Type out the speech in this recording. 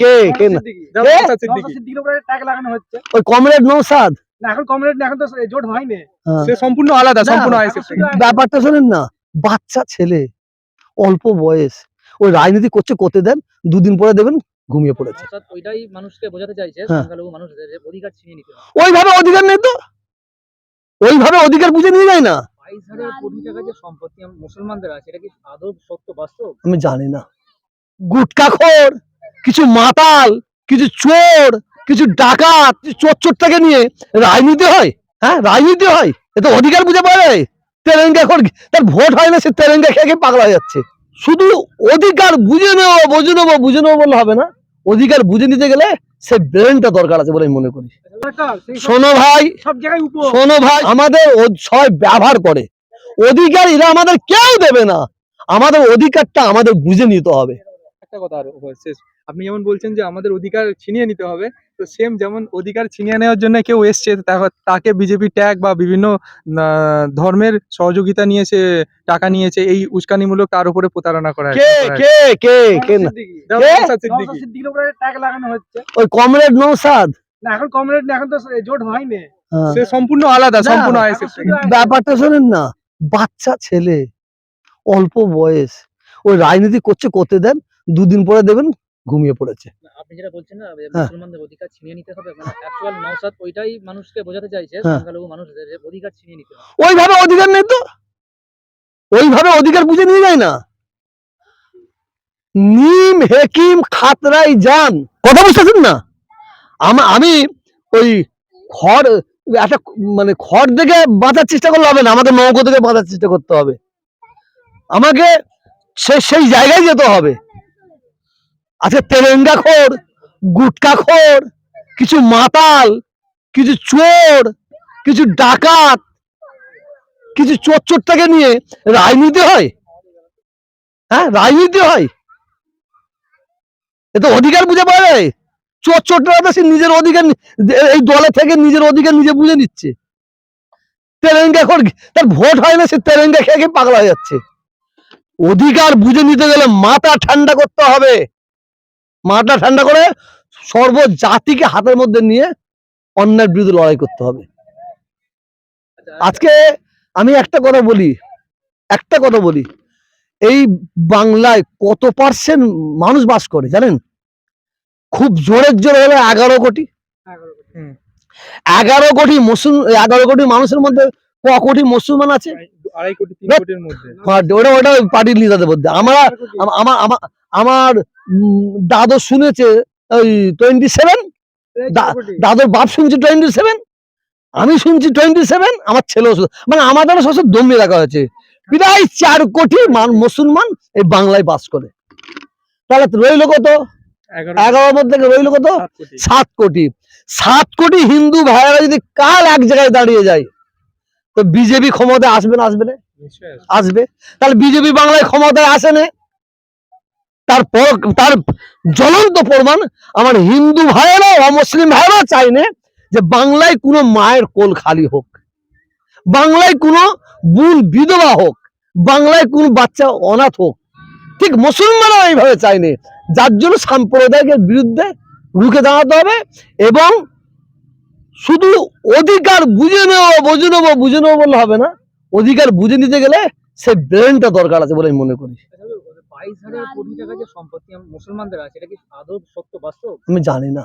কে? কে? না? কে? সিদ্দিকির উপরে ট্যাগ লাগানো হচ্ছে। ওই কমরেড নৌসাদ এখন কমরেড এখন তো জোট হয়নি। হ্যাঁ। সে সম্পূর্ণ আলাদা সম্পূর্ণ না, আইএসএফ থেকে। ব্যাপারটা শোনেন না। বাচ্চা ছেলে অল্প বয়স। ওই রাজনীতি করছে করতে দেন দুদিন পরে দেবেন ঘুমিয়ে পড়েছে। ওইটাই মানুষকে বোঝাতে চাইছে হ্যাঁ। মানুষদের অধিকার ছিনিয়ে নিতে ওইভাবে অধিকার নেই তো? ওইভাবে অধিকার বুঝে নিয়ে যায় না? মুসলমানদের আছে এটা কি আদৌ সত্য বাস্তব? আমি জানি না। গুটকাখোর কিছু মাতাল, কিছু চোর, কিছু ডাকাত চোর চোরটাকে নিয়ে রাজনীতি হয় হ্যাঁ? রাজনীতি হয়। এ তো অধিকার বুঝে পারে তেরেঙ্গা খোর তার ভোট হয় না, সে তেরেঙ্গা খেয়ে পাগলা হয়ে যাচ্ছে। শুধু অধিকার বুঝে নেব বুঝে নেব বুঝে নেব বললে হবে না। অধিকার বুঝে নিতে গেলে সে ব্রেনটা দরকার আছে বলে আমি মনে করি। শোনো ভাই শোনো ভাই, আমাদের সবাই ব্যবহার করে। অধিকার এরা আমাদের কেউ দেবে না। আমাদের অধিকারটা আমাদের বুঝে নিতে হবে। একটা কথা আপনি যেমন বলছেন যে আমাদের অধিকার ছিনিয়ে নিতে হবে তো সেম যেমন অধিকার ছিনিয়ে নেওয়ার জন্য কেউ এসছে তাকে বিজেপি ট্যাগ বা বিভিন্ন আহ, ধর্মের সহযোগিতা নিয়েছে টাকা নিয়েছে এই উস্কানিমূলক তার উপরে প্রতারণা করা কে কে ট্যাগ লাগানো হচ্ছে। ওই কমরেড নৌসাদ না এখন কমরেড এখন তো জোট হয়নি। হ্যাঁ। সে সম্পূর্ণ আলাদা সম্পূর্ণ ব্যাপারটা শোনেন না বাচ্চা ছেলে অল্প বয়স ওই রাজনীতি করছে করতে দেন দুদিন পরে দেবেন ঘুমিয়ে পড়েছে। আপনি যেটা বলছেন না হ্যাঁ। মুসলমানদের অধিকার ছিনিয়ে নিতে হবে মানে অ্যাকচুয়াল নওসাদ ওইটাই মানুষকে বোঝাতে চাইছে হ্যাঁ। সংখ্যালঘু মানুষদের অধিকার ছিনিয়ে নিতে হবে। ওইভাবে অধিকার নেই তো? ওইভাবে অধিকার বুঝে নিয়ে যায় না? নিম হেকিম খাতরাই যান কথা বুঝতেছেন না? আমা- আমি ওই খড় একটা মানে খড় থেকে বাঁচার চেষ্টা করলে হবে না আমাকে নৌকো থেকে বাঁচার চেষ্টা করতে হবে। আমাকে সে সেই জায়গায় যেতে হবে। আচ্ছা তেরেঙ্গা খোর, গুটকা খোর, কিছু মাতাল, কিছু চোর, কিছু ডাকাত, কিছু চোর চোরটাকে নিয়ে রাজনীতি হয়। হ্যাঁ রাজনীতি হয়। এ তো অধিকার বুঝে পারে চোর চোরটা তো সে নিজের অধিকার এই দলে থেকে নিজের অধিকার নিজে বুঝে নিচ্ছে। তেরেঙ্গা খোর তার ভোট হয় না, সে তেরেঙ্গা খেয়ে পাগলা যাচ্ছে। অধিকার বুঝে নিতে গেলে মাথা ঠান্ডা করতে হবে। মাথা ঠান্ডা করে সর্ব জাতিকে হাতের মধ্যে নিয়ে অন্যায়ের বিরুদ্ধে লড়াই করতে হবে। আজকে আমি একটা কথা বলি একটা কথা বলি। এই বাংলায় কত পার্সেন্ট মানুষ বাস করে জানেন? খুব জোরে জোরে হলে এগারো কোটি। হুম। এগারো কোটি মুসলিম এগারো কোটি মানুষের মধ্যে ক কোটি মুসলমান আছে? আড়াই কোটি তিন কোটির মধ্যে। ওটা ওটা পার্টির লিডারদের মধ্যে। আমরা আমার আমার আমার দাদু শুনেছে ওই টোয়েন্টি সেভেন দাদুর বাপ শুনছি টোয়েন্টি সেভেন আমি শুনছি টোয়েন্টি সেভেন আমার ছেলেও মানে আমাদের সব দমিয়ে রাখা হয়েছে। প্রায় চার কোটি মান মুসলমান এই বাংলায় বাস করে। তাহলে রইল কত? এগারো। এগারোর মধ্যে রইল কত? সাত কোটি। সাত কোটি। সাত কোটি হিন্দু ভাইয়েরা যদি কাল এক জায়গায় দাঁড়িয়ে যায় তো বিজেপি ক্ষমতায় আসবে না আসবে না? আসবে। তাহলে বিজেপি বাংলায় ক্ষমতায় আসে না? তারপর তার জ্বলন্ত প্রমাণ আমার হিন্দু ভাইয়েরা অমুসলিম ভাইয়েরা চাই না যে বাংলায় কোনো মায়ের কোল খালি হোক। বাংলায় কোনো বোন বিধবা হোক। বাংলায় কোন বাচ্চা অনাথ হোক। ঠিক মুসলমানরা এইভাবে চায়নি যার জন্য সাম্প্রদায়িকের বিরুদ্ধে রুখে দাঁড়াতে হবে এবং শুধু অধিকার বুঝে নেব বুঝে নেব বুঝে নেব বললে হবে না। অধিকার বুঝে নিতে গেলে সে ব্রেনটা দরকার আছে বলে আমি মনে করি। বাইশ হাজার কোটি টাকা যে সম্পত্তি আম- মুসলমানদের আছে এটা কি আদৌ সত্য বাস্তব? আমি জানি না।